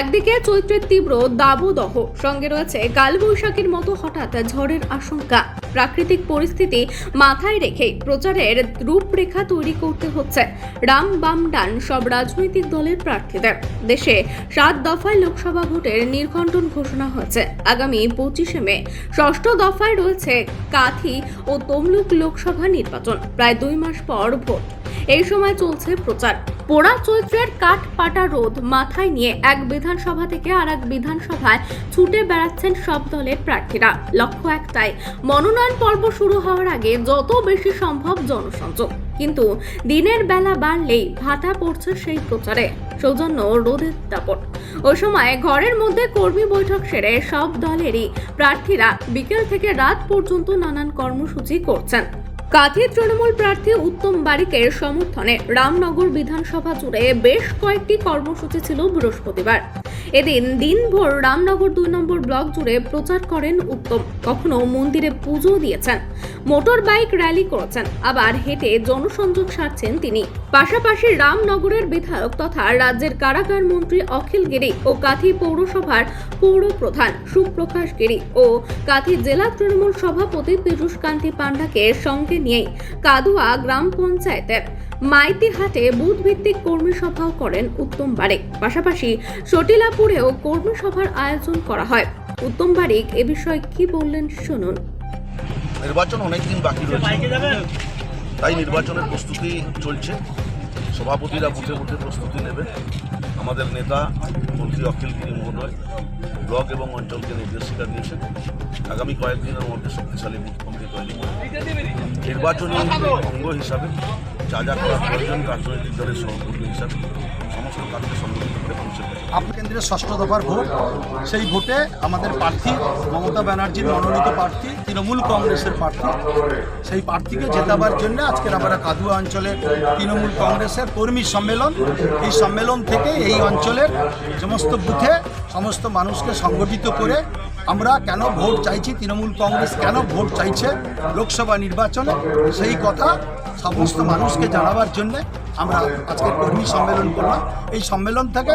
একদিকে চৈত্রের তীব্র দাবদাহ, সঙ্গে রয়েছে কালবৈশাখীর মতো হঠাৎ ঝড়ের আশঙ্কা। প্রাকৃতিক পরিস্থিতি মাথায় রেখে প্রচারের রূপরেখা তৈরি করতে হচ্ছে। রাম বাম ডান সব রাজনৈতিক দলের প্রার্থীদের। দেশে সাত দফায় লোকসভা ভোটের নির্ঘণ্টন ঘোষণা হয়েছে। আগামী পঁচিশে মে ষষ্ঠ দফায় রয়েছে কাথি ও তমলুক লোকসভা নির্বাচন, প্রায় দুই মাস পর ভোট। এই সময় চলছে প্রচার। পোড়া চৈত্রের কাঠ পাটা রোদ মাথায় নিয়ে এক বিধানসভা থেকে আর এক বিধানসভায় ছুটে বেড়াচ্ছেন সব দলের প্রার্থীরা। লক্ষ্য একটাই, মনোনয়ন পর্ব শুরু হওয়ার আগে যত বেশি সম্ভব জনসংযোগ। কিন্তু দিনের বেলা বাড়লেই ভাতা পড়ছে সেই প্রচারে। সৌজন্য রোদের দাপট। ওই সময় ঘরের মধ্যে কর্মী বৈঠক সেরে সব দলেরই প্রার্থীরা বিকেল থেকে রাত পর্যন্ত নানান কর্মসূচি করছেন। কাথি তৃণমূল প্রার্থী উত্তম বারিকের সমর্থনে রামনগর বিধানসভা জুড়ে বেশ কয়েকটি কর্মসূচি ছিল বৃহস্পতিবার। এদিন দিনভর রামনগর দুই নম্বর ব্লক জুড়ে প্রচার করেন উত্তম। কখনো মন্দিরে পুজো দিয়েছেন, মোটর বাইক র্যালি করেছেন, আবার হেঁটে জনসংযোগ সারছেন তিনি। পাশাপাশি রামনগরের বিধায়ক তথা রাজ্যের কারাগার মন্ত্রী অখিল গিরি ও কাথি পৌরসভার পৌর প্রধান সুপ্রকাশ গিরি ও কাথি জেলা তৃণমূল সভাপতি পীযূষ কান্তি পান্ডাকে সঙ্গে নিয়ে কাদুয়া গ্রাম পঞ্চায়েতের মাইতিহাটে বুথ ভিত্তিক কর্মী সভাও করেন উত্তম বারিক পাশাপাশি সটিলাপুরেও কর্মী সভার আয়োজন করা হয়। উত্তম বারিক এ বিষয়ে কি বললেন শুনুন। নির্বাচন অনেক দিন বাকি রয়েছে। তাই নির্বাচনের প্রস্তুতি চলছে। সভাপতিরা বুথে বুথে প্রস্তুতি নেবে আমাদের নেতা মন্ত্রী অখিলগিরি মহোদয়, ব্লক এবং অঞ্চলকে নির্দেশিকা দিয়েছেন। আগামী কয়েকদিনের মধ্যে শক্তিশালী বুথ কমিটি তৈরি নির্বাচনী অঙ্গ হিসাবে যা যা করা প্রয়োজন রাজনৈতিক দলের সহকর্মী হিসাবে সমস্ত কাজকে সংগঠিত করে মানুষের আপনার কেন্দ্রের ষষ্ঠ দফার ভোট, সেই ভোটে আমাদের প্রার্থী মমতা ব্যানার্জির মনোনীত প্রার্থী, তৃণমূল কংগ্রেসের প্রার্থী। সেই প্রার্থীকে জেতাবার জন্য আজকের আমরা কাদুয়া অঞ্চলের তৃণমূল কংগ্রেসের কর্মী সম্মেলন। এই সম্মেলন থেকে এই অঞ্চলের সমস্ত বুথে সমস্ত মানুষকে সংগঠিত করে আমরা কেন ভোট চাইছি, তৃণমূল কংগ্রেস কেন ভোট চাইছে লোকসভা নির্বাচনে? সেই কথা সমস্ত মানুষকে জানাবার জন্য আমরা আজকে কর্মী সম্মেলন করলাম। এই সম্মেলন থেকে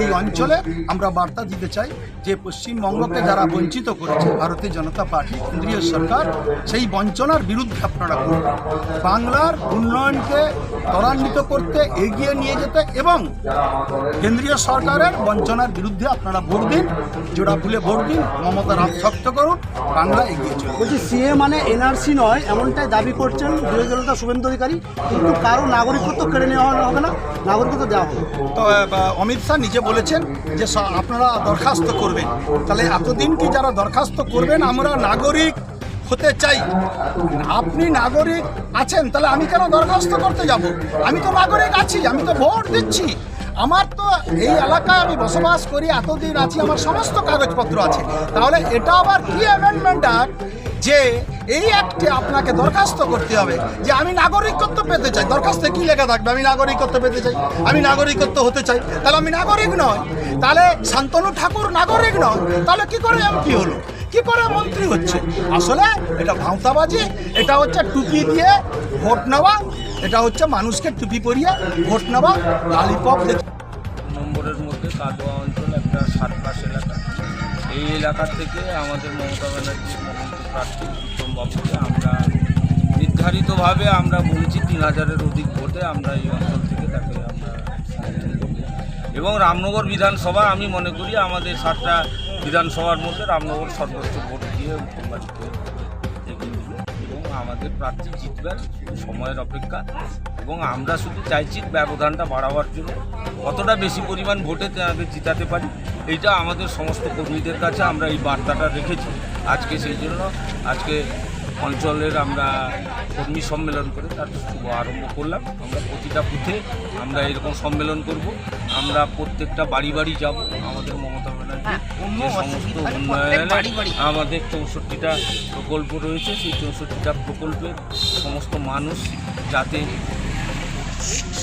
এই অঞ্চলে আমরা বার্তা দিতে চাই যে পশ্চিমবঙ্গকে যারা বঞ্চিত করেছে ভারতীয় জনতা পার্টি, কেন্দ্রীয় সরকার, সেই বঞ্চনার বিরুদ্ধে আপনারা করুন। বাংলার উন্নয়নকে ত্বরান্বিত করতে এগিয়ে নিয়ে যেতে এবং কেন্দ্রীয় সরকারের বঞ্চনার বিরুদ্ধে আপনারা ভোট দিন জোড়া ফুলে ভোট দিন মমতার হাত শক্ত করুন বাংলা এগিয়ে চলুন। বলছি সিএ মানে এনআরসি নয় এমনটাই দাবি করছেন বিরোধী দলনেতা শুভেন্দু অধিকারী কিন্তু কারও নাগরিকত্ব কেড়ে নেওয়া হবে না নাগরিকত্ব দেওয়া হবে। তো অমিত শাহ নিজে বলেছেন যে আপনারা দরখাস্ত করবেন। তাহলে এতদিন কি যারা দরখাস্ত করবেন আমরা নাগরিক হতে চাই। আপনি নাগরিক আছেন, তাহলে আমি কেন দরখাস্ত করতে যাব? আমি তো নাগরিক আছি, আমি তো ভোট দিচ্ছি। আমার তো এই এলাকায় আমি বসবাস করি, এতদিন আছি, আমার সমস্ত কাগজপত্র আছে। তাহলে এটা আবার কি অ্যামেন্ডমেন্ট অ্যাক্ট যে এই অ্যাক্টে আপনাকে দরখাস্ত করতে হবে যে আমি নাগরিকত্ব পেতে চাই। দরখাস্তে কি লেখা থাকবে? আমি নাগরিকত্ব পেতে চাই। আমি নাগরিকত্ব হতে চাই। তাহলে আমি নাগরিক নয়। তাহলে শান্তনু ঠাকুর নাগরিক নয়। তাহলে কি করে এমপি হলো? কি করে মন্ত্রী হচ্ছে? আসলে এটা ভাঁওতাবাজি, এটা হচ্ছে টুপি দিয়ে ভোট নেওয়া, এটা হচ্ছে মানুষকে টুপি পরিয়ে ভোট নেওয়া, লালিপপ দেখে নম্বরের মধ্যে কাদোয়া অঞ্চল একটা সাতপাশ এলাকা। এই এলাকা থেকে আমাদের মমতা ব্যানার্জি মনোনীত প্রার্থী, উত্তম বাবুকে আমরা নির্ধারিতভাবে আমরা বলেছি তিন হাজারের অধিক ভোটে আমরা এই অঞ্চল থেকে তাকে আমরা এবং রামনগর বিধানসভা, আমি মনে করি আমাদের সাতটা বিধানসভার মধ্যে রামনগর সর্বোচ্চ ভোট দিয়ে উত্তম আমাদের প্রার্থী জিতবেন সময়ের অপেক্ষা। এবং আমরা শুধু চাইছি ব্যবধানটা বাড়াবার জন্য। কতটা বেশি পরিমাণ ভোটে তাকে জিতাতে পারি। এইটা আমাদের সমস্ত কর্মীদের কাছে আমরা এই বার্তাটা রেখেছি। আজকে সেই জন্য আজকে অঞ্চলের আমরা কর্মী সম্মেলন করে তার শুভ আরম্ভ করলাম। আমরা প্রতিটা বুথে আমরা এরকম সম্মেলন করব। আমরা প্রত্যেকটা বাড়ি বাড়ি যাব। আমাদের মমতা ব্যানার্জি যে সমস্ত উন্নয়নের আমাদের চৌষট্টিটা প্রকল্প রয়েছে সেই চৌষট্টিটা প্রকল্পের সমস্ত মানুষ যাতে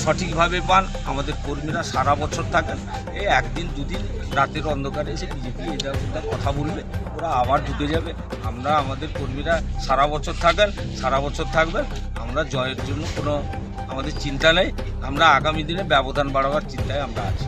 সঠিকভাবে পান আমাদের কর্মীরা সারা বছর থাকেন। এই একদিন দুদিন রাতের অন্ধকারে এসে বিজেপি এটা ওটা কথা বলবে ওরা আবার ঢুকে যাবে। আমরা আমাদের কর্মীরা সারা বছর থাকেন সারা বছর থাকবেন আমরা জয়ের জন্য কোনো আমাদের চিন্তা নেই। আমরা আগামী দিনে ব্যবধান বাড়াবার চিন্তায় আমরা আছি।